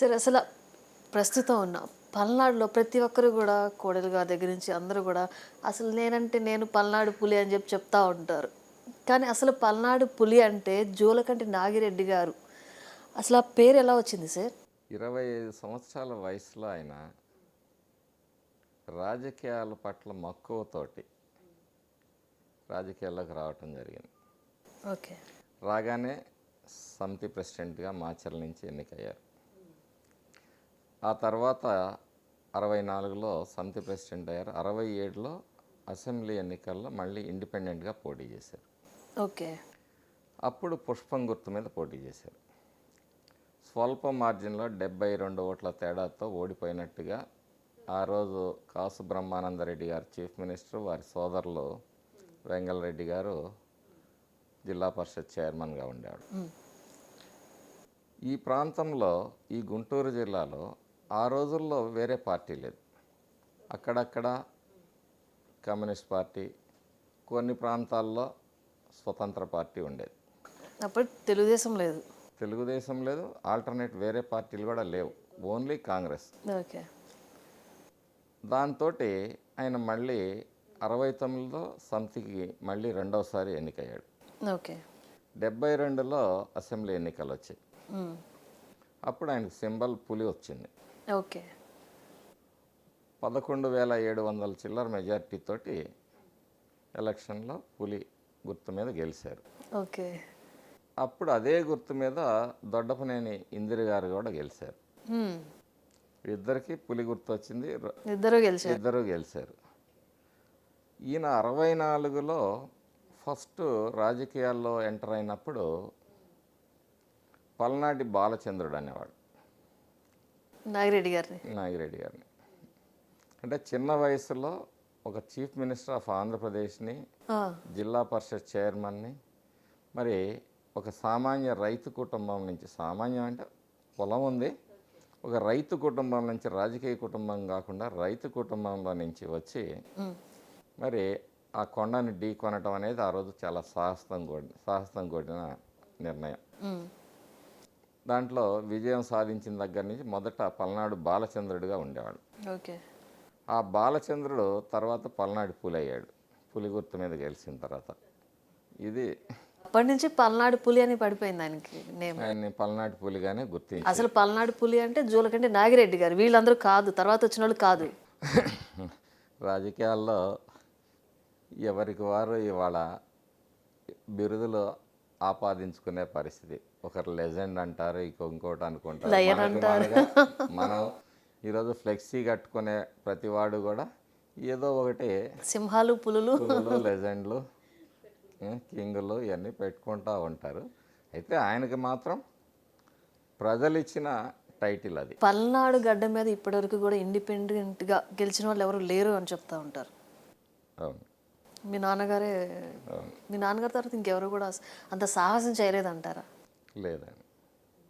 సరే అసలు ప్రస్తుతం ఉన్న పల్నాడులో ప్రతి ఒక్కరు కూడా కోడలు గారి దగ్గర నుంచి అందరూ కూడా అసలు నేనంటే నేను పల్నాడు పులి అని చెప్పి చెప్తా ఉంటారు. కానీ అసలు పల్నాడు పులి అంటే జోలకంటి నాగిరెడ్డి గారు. అసలు ఆ పేరు ఎలా వచ్చింది సార్? ఇరవై ఐదు సంవత్సరాల వయసులో ఆయన రాజకీయాల పట్ల మక్కువతోటి రాజకీయాల్లోకి రావటం జరిగింది. ఓకే. రాగానే సమితి ప్రెసిడెంట్గా మాచర్ల నుంచి ఎన్నికయ్యారు. ఆ తర్వాత అరవై నాలుగులో సమితి ప్రెసిడెంట్ అయ్యారు. అరవై ఏడులో అసెంబ్లీ ఎన్నికల్లో మళ్ళీ ఇండిపెండెంట్గా పోటీ చేశారు. ఓకే. అప్పుడు పుష్పం గుర్తు మీద పోటీ చేశారు. స్వల్ప మార్జిన్లో డెబ్బై రెండు ఓట్ల తేడాతో ఓడిపోయినట్టుగా ఆ రోజు కాసు బ్రహ్మానందరెడ్డి గారు చీఫ్ మినిస్టర్ వారి సోదరులు వెంగళరెడ్డి గారు జిల్లా పరిషత్ చైర్మన్గా ఉండేవాడు ఈ ప్రాంతంలో ఈ గుంటూరు జిల్లాలో ఆ రోజుల్లో వేరే పార్టీ లేదు. అక్కడక్కడ కమ్యూనిస్ట్ పార్టీ కొన్ని ప్రాంతాల్లో స్వతంత్ర పార్టీ ఉండేది. అప్పుడు తెలుగుదేశం లేదు. తెలుగుదేశం లేదు ఆల్టర్నేట్ వేరే పార్టీలు కూడా లేవు. ఓన్లీ కాంగ్రెస్. ఓకే. దాంతో ఆయన మళ్ళీ అరవై తొమ్మిదిలో సమితికి మళ్ళీ రెండవసారి ఎన్నికయ్యాడు. ఓకే. డెబ్బై రెండులో అసెంబ్లీ ఎన్నికలు వచ్చాయి. అప్పుడు ఆయనకు సింబల్ పులి వచ్చింది. ఓకే. పదకొండు వేల ఏడు వందల చిల్లర మెజార్టీతోటి ఎలక్షన్లో పులి గుర్తు మీద గెలిచారు ఓకే. అప్పుడు అదే గుర్తు మీద దొడ్డపనేని ఇందిర గారు కూడా గెలిచారు. ఇద్దరికి పులి గుర్తు వచ్చింది. ఇద్దరు గెలిచారు. ఇద్దరు గెలిచారు ఈయన అరవై నాలుగులో ఫస్ట్ రాజకీయాల్లో ఎంటర్ అయినప్పుడు పల్నాటి బాలచంద్రుడు అనేవాడు. నాగిరెడ్డి గారిని నాగిరెడ్డి గారిని అంటే చిన్న వయసులో ఒక చీఫ్ మినిస్టర్ ఆఫ్ ఆంధ్రప్రదేశ్ని జిల్లా పరిషత్ చైర్మన్ని మరి ఒక సామాన్య రైతు కుటుంబం నుంచి సామాన్యం అంటే పొలం ఉంది ఒక రైతు కుటుంబం నుంచి రాజకీయ కుటుంబం కాకుండా రైతు కుటుంబంలో నుంచి వచ్చి. మరి ఆ కొండని ఢీ కొనటం అనేది ఆ రోజు చాలా సాహసం కూడిన సాహసం కూడిన నిర్ణయం. దాంట్లో విజయం సాధించిన దగ్గర నుంచి మొదట పల్నాడు బాలచంద్రుడిగా ఉండేవాడు. ఓకే. ఆ బాలచంద్రుడు తర్వాత పల్నాడు పులి అయ్యాడు పులి గుర్తు మీద గెలిచిన తర్వాత. ఇది అప్పటి నుంచి పల్నాడు పులి అని పడిపోయింది ఆయనకి నేమ్. ఆయన్ని పల్నాడు పులిగానే గుర్తించి అసలు పల్నాడు పులి అంటే జోలకంటే నాగిరెడ్డి గారు. వీళ్ళందరూ కాదు తర్వాత వచ్చిన వాళ్ళు కాదు. రాజకీయాల్లో ఎవరికి వారు ఇవాళ బిరుదులు ఆపాదించుకునే పరిస్థితి. ఒకరు లెజెండ్ అంటారు ఇంకో ఇంకోటి అనుకుంటారు. మనం ఈరోజు ఫ్లెక్సీ కట్టుకునే ప్రతివాడు కూడా ఏదో ఒకటి సింహాలు పులులు. లెజెండ్లు కింగులు ఇవన్నీ పెట్టుకుంటూ ఉంటారు. అయితే ఆయనకి మాత్రం ప్రజలు ఇచ్చిన టైటిల్ అది. పల్నాడు గడ్డ మీద ఇప్పటివరకు కూడా ఇండిపెండెంట్గా గెలిచిన వాళ్ళు ఎవరు లేరు అని చెప్తా ఉంటారు. అవును. మీ నాన్నగారే మీ నాన్నగారి తర్వాత ఇంకెవరు కూడా అంత సాహసం చేయలేదంటారా? లేదండి.